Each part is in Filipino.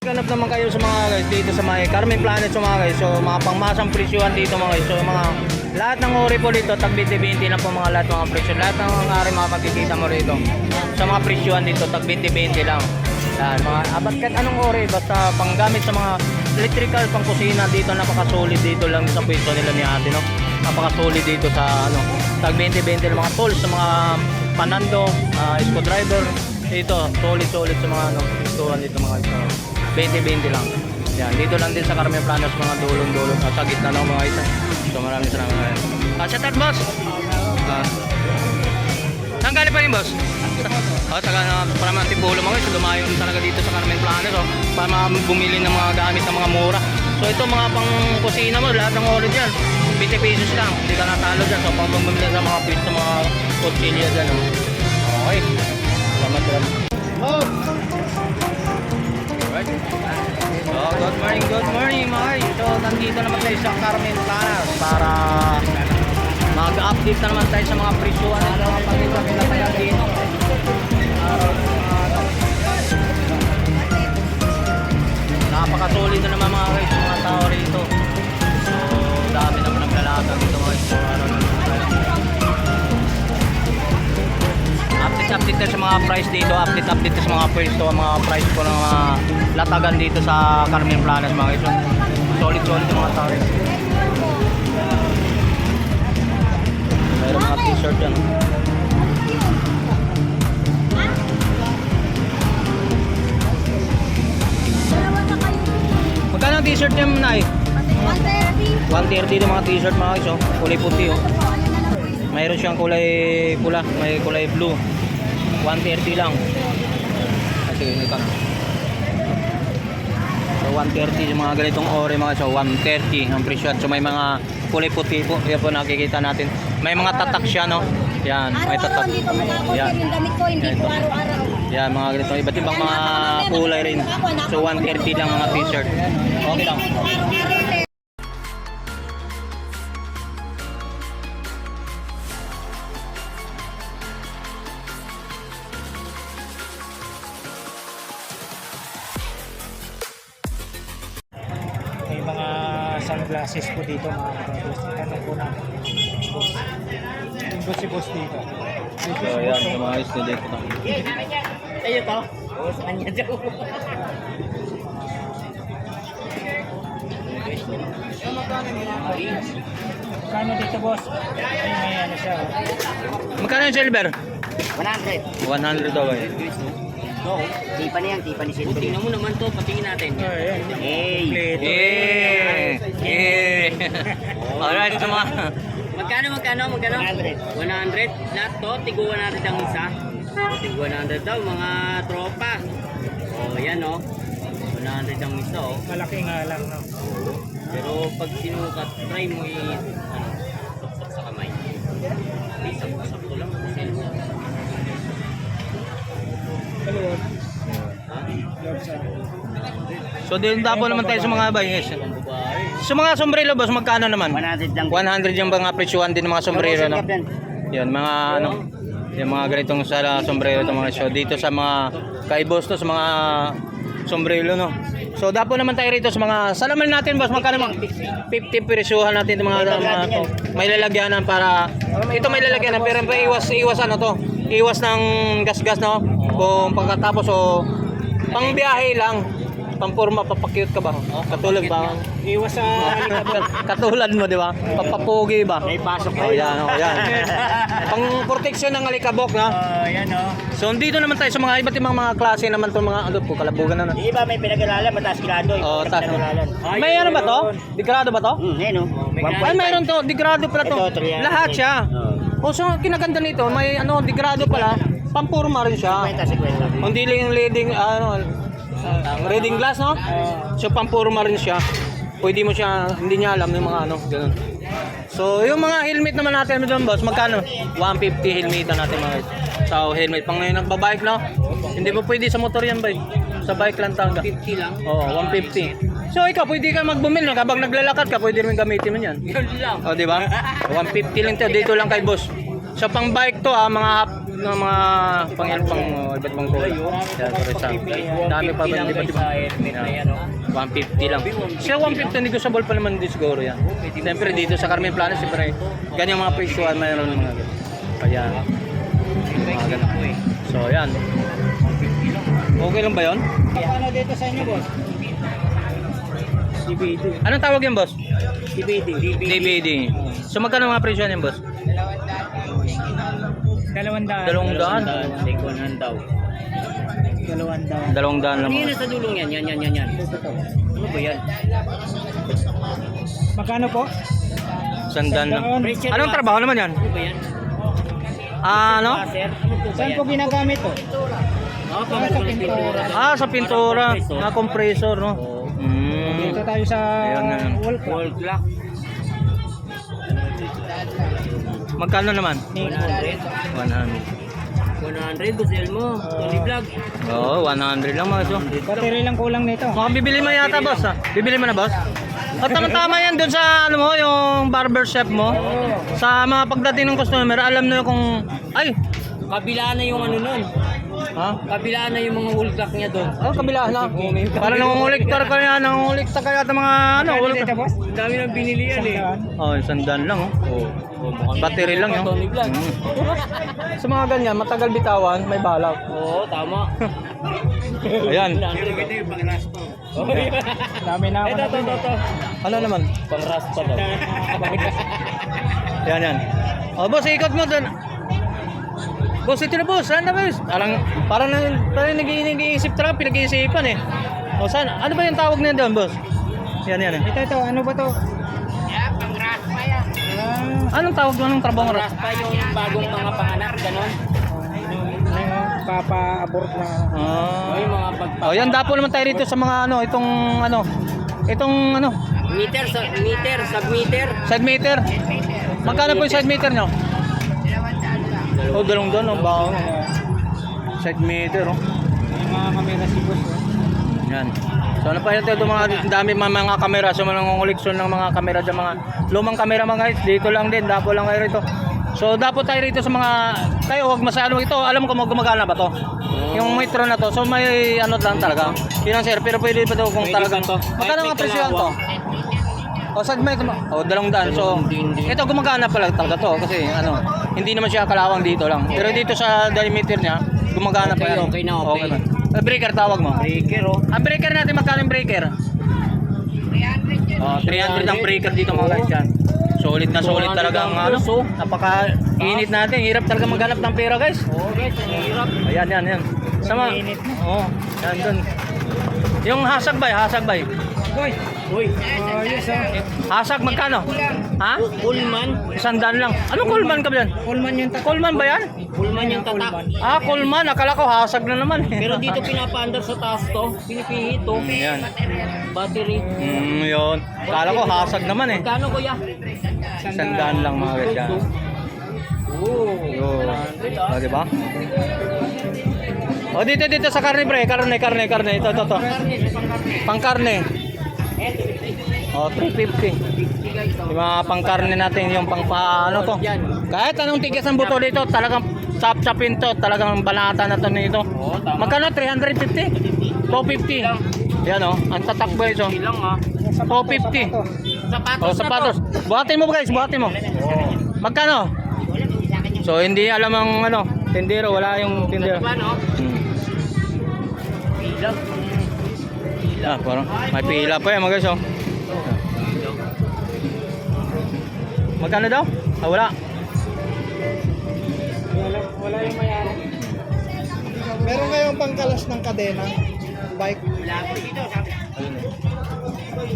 Ganap naman kayo sa mga guys dito sa mga Carmen Planet sa mga guys. So mga pangmasang presyuhan dito mga guys. So mga lahat ng ori po dito tag 20-20 lang po mga lahat mga presyo. Lahat ng mga ari mga makikita mo rito. Sa mga presyuhan dito tag 20-20 lang. Yan mga abat kahit anong ori basta panggamit sa mga electrical pang kusina dito napaka-solid dito lang sa pwesto nila ni Ate no. Napaka-solid dito sa ano tag 20-20 lang mga tools sa mga panando, uh, screwdriver dito solid solid sa mga ano presyuhan dito mga ito. 20-20 lang. Yan, dito lang din sa Carmen Planas mga dulong-dulong at sa gitna lang mga isa. So maraming salamat. Ah, shout out boss. Ah. Saan galing pa rin boss? Oh, taga na para mga tipulo mga guys, dumayo rin talaga dito sa Carmen Planas oh, para mga bumili ng mga gamit ng mga mura. So ito mga pang kusina mo, lahat ng oras dyan. 20 pesos lang, hindi ka natalo dyan. So pang bumili sa mga pwesto, mga kutsilya dyan. Oh. Okay. Salamat salamat. Oh! Oh, good morning, good morning mga guys. So, nandito naman tayo sa Carmen Planas para mag-update na naman tayo sa mga presyuhan at mga pagkita nila kaya dito. Napaka-solid na naman mga yung mga tao rito. Tayo sa mga price dito update update tayo sa mga pwesto mga price ko ng mga latagan dito sa Carmen Planas mga guys. Solid solid mga tao mayroon mga t-shirt yan magkano ang t-shirt niya na eh 130 yung mga t-shirt mga guys oh. kulay puti oh. Mayroon siyang kulay pula may kulay blue 130 lang. Ah, sige ito na. So 130 yung mga ganitong ore mga so 130 ang presyo. So may mga kulay puti po. Yan po nakikita natin. May mga tatak siya no? Yan may tatak. Yan. Yan, yan mga ganito. Iba't ibang mga kulay rin. so 130 lang mga t-shirt. Okay lang May mga sunglasses po dito mga kapatid. Tanong po namin. Boss. Yung boss si boss dito. Dito so yan mga guys dito na Sa'yo to? Oo, sa kanya daw. Kano dito boss? Ay, may ano siya. magkano yung silver 100. 100 daw eh Tipa na yan, tipa ni Silver. Tingnan mo naman to, patingin natin. Ay, ayan. Hey! Eh! Eh! Alright, so mga... Magkano, magkano, magkano? 100. 100. Lahat to, tigo 100 ang isa. Tigo 100 daw, mga tropa. Oh, yan oh. 100 ang isa oh. Malaki nga lang. No? Pero pag sinukat, try mo i... Ano, saksak sa kamay. Hindi, sakto lang. Ha? So din tapo naman tayo sa mga bayes. Sa mga sombrero boss, magkano naman? 100 lang. 100 yung mga presyuhan din ng mga sombrero no. Yan mga ano, yung mga ganitong sa sombrero to mga show dito sa mga kay boss to sa mga sombrero no. So dapo naman tayo rito sa mga salaman natin boss, magkano mga 50 presyuhan natin ng mga, mga to. May lalagyanan para ito may lalagyanan pero iwas iwas ano to. Iwas ng gas-gas no. Kung pagkatapos o pang biyahe lang. Pampurma, papakyut ka ba? Katulad ba? Iwas sa alikabok. Katulad mo, di ba? Papapugi ba? May pasok Oh, yan, oh, yan. Pang proteksyon ng alikabok, na. Oh, yan oh. So, dito naman tayo sa mga iba't ibang mga klase naman itong mga ano po, kalabugan na. na. Yung iba may pinag-alalan, mataas kilado. yung Oh, taas. May ano ba to? Digrado ba to? Hmm, yan oh. Ay, mayroon to. Digrado pala to. Ito, 300. Lahat siya. O, Oh. so, kinaganda nito, may ano, digrado pala. Pampurma rin siya. 50, 50. Hindi lang leading, ano, uh, reading glass, no? So, pampurma rin siya. Pwede mo siya, hindi niya alam yung mga ano, ganun. So, yung mga helmet naman natin doon, boss, magkano? 150 helmet na natin mga So, helmet pang ngayon nagbabike, no? Hindi mo pwede sa motor yan, bike. Sa bike lang talaga. 50 lang. Oo, 150. So, ikaw, pwede ka magbumil, no? Kapag naglalakad ka, pwede rin gamitin mo yan. Yun lang. O, di ba? 150 lang to, dito lang kay boss. So, pang bike to, ah, mga ng mga pang pang uh, iba't pang kulay. Yan, sorry sa. Dami pa ba lang di ba? guys sa helmet na yan, oh. 150 lang. Siya 150 negotiable pa naman din siguro yan. Siyempre dito sa Carmen Plana, siyempre ganyan mga presyo mayroon mga ganyan. Kaya, mga ganun. So, yan. Okay lang ba yon? Paano dito sa inyo, boss? DVD. Anong tawag yan, boss? DVD. DVD. So, magkano mga presyo yan, boss? Dalawang daan. Dalawang daan. Second hand daw. Dalawang daan. Dalawang daan lang. Ano sa dulong yan? Yan, yan, yan, yan. Ano ba yan? Magkano po? Sandaan lang. Anong ba- trabaho naman yan? Ano ba yan? Ah, ano? Ano po Saan po ginagamit to? Ah, pang sa pintura. Ah, sa pintura. Na compressor, no? Mm. Dito tayo sa Ayan wall Wall clock. Magkano naman? 100. 100. 100, busel mo. Tony Vlog. Oo, 100 lang mga so. Battery lang kulang nito. Mukhang bibili mo yata, boss. Ha? Bibili mo na, boss? At tama-tama yan dun sa ano mo, yung barber shop mo. Sa mga pagdating ng customer, alam na kung ay, Kabila na yung ano nun. Ha? Kabila na yung mga clock niya doon. Oh, kabila na. Para nangunguliktar ka yan, nangunguliktar kaya ng mga ano, boss? Ang dami nang binili yan eh. Oh, isang daan lang, oh. Oh, Battery lang, yun. Tony Vlog. Mm. Sa mga ganyan, matagal bitawan, may balak. Oo, tama. Ayan. Ito yung pang raspa. Dami na ako Ito, na ito, ito, ito. Ano naman? Pang raspa daw. Yan, yan. Oh, boss, ikot mo doon. Boss, ito na boss. Saan na boss? Parang, parang, parang nag-iisip talaga, pinag-iisipan eh. O, saan? Ano ba yung tawag niya doon, boss? Yan, yan. Ito, ito. Ano ba to? Anong tawag doon? Anong trabaho Pang mo? raspa yung bagong mga panganak, ganon. Papa-abort na. Oh, yung mga pagpa... Oh, yan dapo naman tayo rito sa mga ano, itong ano, itong ano, Meter, sa meter, sub-meter. side meter. Magkano po yung side meter nyo? Oh, dalong doon, oh, baon. Side meter, oh. Yung mga kamera si boss. oh. Yan. So ano pa yun ito mga dami mga, mga kamera so mga koleksyon ng mga kamera sa mga lumang kamera mga guys dito lang din dapo lang kayo rito. So dapo tayo rito sa mga kayo wag masyado ito alam ko gumagana ba to? Yung metro na to so may ano lang talaga. Yun ang sir pero pwede pa to kung talagang. Magkano ang may presyo to? O saan may O dalawang daan. So ito gumagana pala talaga to kasi ano hindi naman siya kalawang dito lang. Pero dito sa diameter niya gumagana pa Okay, yan. okay na, okay. ba? Eh, breaker tawag mo. Breaker, oh. Ang breaker natin, magkano yung breaker? 300 Oh, 300 ang breaker dito mga guys yan. Solid na solid 200 talaga ang ang ano. puso. Napaka init natin. Hirap talaga maghanap ng pera guys. Oo, guys, ang hirap. Ayan, yan, yan. Sama. Init na. Oo, yan dun. Yung hasag bay, hasag bay. Boy! Uy, Oh, yes, oh. Hasag magkano? Ha? Pullman. Isandaan lang. Ano Coleman ka ba yan? Pullman yung tak. Coleman ba yan? Pullman yung tatak. Ah, Coleman. Akala ko hasag na naman. Pero dito pinapaandar sa taas to. Pinipihit to. Yan. Battery. Mm, yun. Akala ko hasag naman eh. Magkano kuya? Isandaan lang mga guys yan. Oo. Yun. O, di ba? O, dito, dito sa karne, pre. Karne, karne, karne. Ito, ito, ito. Pangkarne. O, 350. Yung mga pangkarne natin, yung pang pa, ano to. Kahit anong tigas ng buto dito, talagang sap-sapin to. Talagang banata na to nito. Magkano? 350? 250. Yan o, ang tatak boys o. Ilang ah. 250. Sapatos O, sapatos. Buhatin mo guys, buhatin mo. Magkano? So, hindi alam ang ano, tindero, wala yung tindero. Paano? Hmm. Ah, parang may pila pa yan mga guys, oh. Magkano daw? Ah, wala. Wala, wala yung mayari. Meron kayong pangkalas ng kadena? Bike?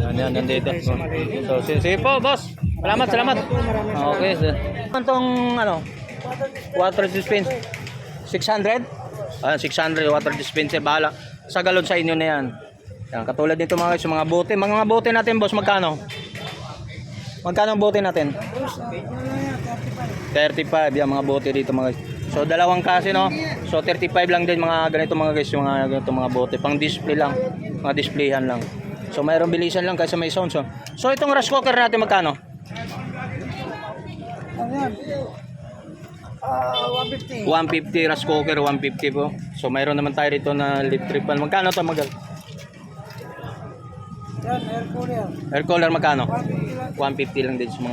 Yan, yan, nandito. So, sige, sige po, boss. Salamat, salamat. Okay, sir. Ano tong, ano, water dispenser? 600? Ah, 600 water dispenser, bahala. Sa galon sa inyo na yan. Yan, katulad nito mga guys, yung mga bote. Mga, mga bote natin, boss, magkano? Magkano ang bote natin? 35 yung mga bote dito mga guys. So dalawang kasi no. So 35 lang din mga ganito mga guys, yung mga ganito mga bote. Pang display lang, mga displayhan lang. So mayroong bilisan lang kaysa may sound. So, so itong rice cooker natin magkano? Ah, 150. 150 rice cooker, 150 po. So mayroon naman tayo rito na lip triple. Magkano to magal? Yan, air cooler. Air cooler magkano? 150 lang. 150 lang din sa mga